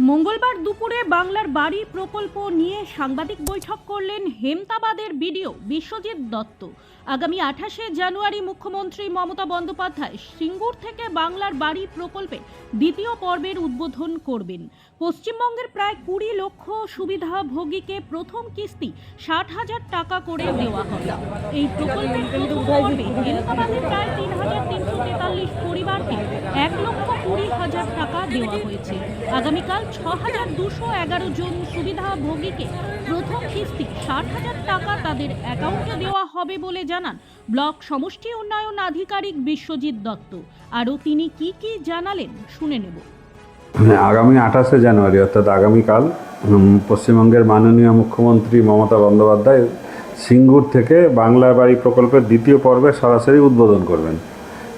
মঙ্গলবার দুপুরে বাংলার বাড়ি প্রকল্প নিয়ে সাংবাদিক বৈঠক করলেন হেমতাবাদের বিডিও বিশ্বজিৎ দত্ত। আগামী আঠাশে জানুয়ারি মুখ্যমন্ত্রী মমতা বন্দ্যোপাধ্যায় সিঙ্গুর থেকে বাংলার বাড়ি প্রকল্পে দ্বিতীয় পর্বের উদ্বোধন করবেন। পশ্চিমবঙ্গের প্রায় কুড়ি লক্ষ সুবিধাভোগীকে প্রথম কিস্তি ষাট হাজার টাকা করে দেওয়া হবে। এই প্রকল্পের প্রথম পর্বে হেমতাবাদের প্রায় তিন হাজার তিনশো তেতাল্লিশ পরিবারকে এক লক্ষ কুড়ি হাজার টাকা দেওয়া হয়েছে। আগামীকাল ছ হাজার দুশো এগারো জন সুবিধাভোগীকে প্রথম কিস্তি ষাট হাজার টাকা তাদের অ্যাকাউন্টে দেওয়া হবে বলে জানান ব্লক সমষ্টি উন্নয়ন আধিকারিক বিশ্বজিৎ দত্ত। আরও তিনি কি কি জানালেন শুনে নেব। আগামী আঠাশে জানুয়ারি, অর্থাৎ আগামীকাল পশ্চিমবঙ্গের মাননীয় মুখ্যমন্ত্রী মমতা বন্দ্যোপাধ্যায় সিঙ্গুর থেকে বাংলা বাড়ি প্রকল্পের দ্বিতীয় পর্বে সরাসরি উদ্বোধন করবেন।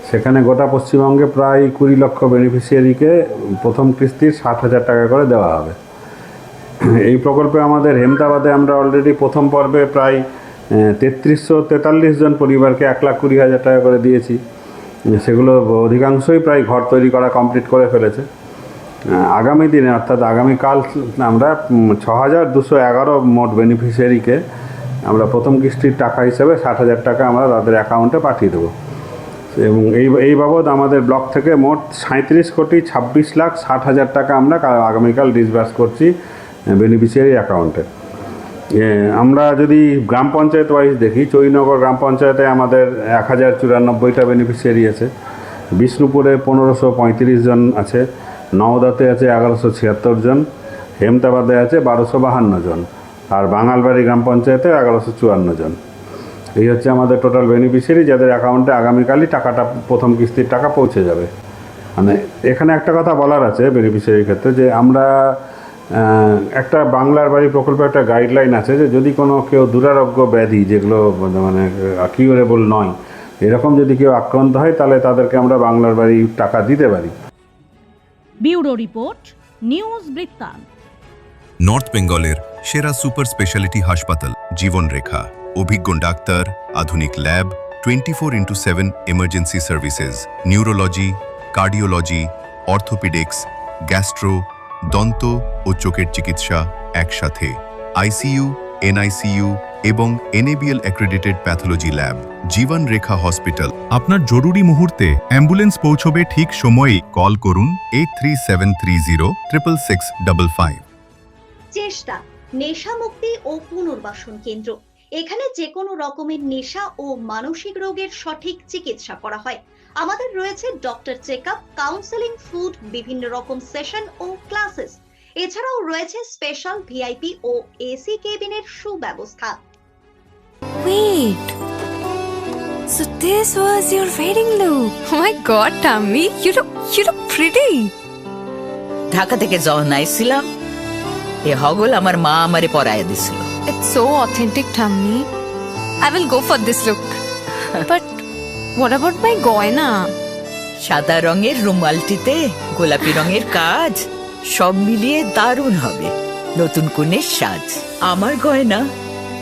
সেখানে গোটা পশ্চিমবঙ্গে প্রায় কুড়ি লক্ষ বেনিফিশিয়ারিকে প্রথম কিস্তির ষাট হাজার টাকা করে দেওয়া হবে। এই প্রকল্পে আমাদের হেমতাবাদে আমরা অলরেডি প্রথম পর্বে প্রায় তেত্রিশশো তেতাল্লিশ জন পরিবারকে এক লাখ কুড়ি হাজার টাকা করে দিয়েছি। সেগুলো অধিকাংশই প্রায় ঘর তৈরি করা কমপ্লিট করে ফেলেছে। আগামী দিনে, অর্থাৎ আগামীকাল আমরা ছ হাজার দুশো এগারো মোট বেনিফিশিয়ারিকে আমরা প্রথম কিস্তির টাকা হিসেবে ষাট হাজার টাকা আমরা তাদের অ্যাকাউন্টে পাঠিয়ে দেবো। এবং এই এই বাবদ আমাদের ব্লক থেকে মোট সাঁত্রিশ কোটি ছাব্বিশ লাখ ষাট হাজার টাকা আমরা আগামীকাল ডিসবার্স করছি বেনিফিশিয়ারি অ্যাকাউন্টে আমরা যদি গ্রাম পঞ্চায়েত ওয়াইজ দেখি, চৈনগর গ্রাম পঞ্চায়েতে আমাদের এক হাজার চুরানব্বইটা বেনিফিশিয়ারি আছে। বিষ্ণুপুরে পনেরোশো পঁয়ত্রিশ জন আছে। নওদাতে আছে এগারোশো ছিয়াত্তর জন, হেমতাবাদে আছে বারোশো বাহান্ন জন, আর বাঙালবাড়ি গ্রাম পঞ্চায়েতে এগারোশো চুয়ান্ন জন। এই হচ্ছে আমাদের টোটাল বেনিফিশিয়ারি যাদের অ্যাকাউন্টে আগামীকালই টাকাটা, প্রথম কিস্তির টাকা পৌঁছে যাবে। মানে এখানে একটা কথা বলার আছে বেনিফিশিয়ারির ক্ষেত্রে যে আমরা একটা বাংলার বাড়ি প্রকল্পে একটা গাইডলাইন আছে যে যদি কোনো কেউ দুরারোগ্য ব্যাধি যেগুলো মানে কিউরেবল নয়, এরকম যদি কেউ আক্রান্ত হয় তাহলে তাদেরকে আমরা বাংলার বাড়ি টাকা দিতে পারি। ব্যুরো রিপোর্ট, নিউজ বৃত্তান্ত। নর্থ বেঙ্গলের সেরা সুপার স্পেশালিটি হাসপাতাল, জীবনরেখা। অভিজ্ঞ ডাক্তার, আধুনিক lab twenty four into seven emergency services, neurology, cardiology, orthopaedics, gastro, দন্ত ও চোখের চিকিৎসা একসাথে। আইসিইউ এনআইসিইউ এবং NABL accredited pathology lab, Jiban Rekha hospital. আপনার জরুরি মুহূর্তে অ্যাম্বুলেন্স পৌঁছবে ঠিক সময়েই কল করুন eight three seven three zero triple six five চেষ্টা নেশা মুক্তি ও পুনর্বাসন কেন্দ্র। এখানে যে কোনো রকমের নেশা ও মানসিক রোগের সঠিক চিকিৎসা করা হয়। আমাদের রয়েছে doctor check up counselling food বিভিন্ন রকম সেশন ও ক্লাসেস এছাড়াও রয়েছে স্পেশাল ভিআইপি ও এসি কেবিনের সুব্যবস্থা Wait. So this was your wedding look. Oh my god, Tammy, you look you look pretty. Dhaka থেকে যখন আইছিলাম এ হগল আমার মা আমারে পরায় দিছিল It's so authentic, Tammy. I will go for this look. but what about my goina? সাদা রঙের রুমালটিতে গোলাপি রঙের কাজ সব মিলিয়ে দারুণ হবে। নতুন কনের সাজ আমার গয়না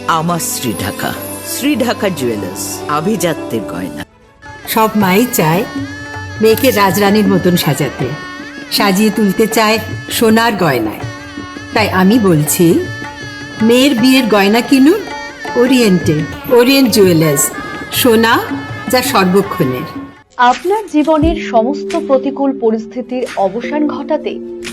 আমার শ্রী ঢাকা শ্রী ঢাকা জুয়েলার্স আভিজাত্যের গয়না। সব মাই চায় মেয়েকে রাজরানীর মতন সাজাতে। সাজিয়ে তুলতে চায় সোনার গয়নায়। তাই আমি বলছি মেয়ের বিয়ের গয়না কিনুন ওরিয়েন্টে ওরিয়েন্ট জুয়েলার্স সোনা যা সর্বক্ষণের। আপনার জীবনের সমস্ত প্রতিকূল পরিস্থিতির অবসান ঘটাতে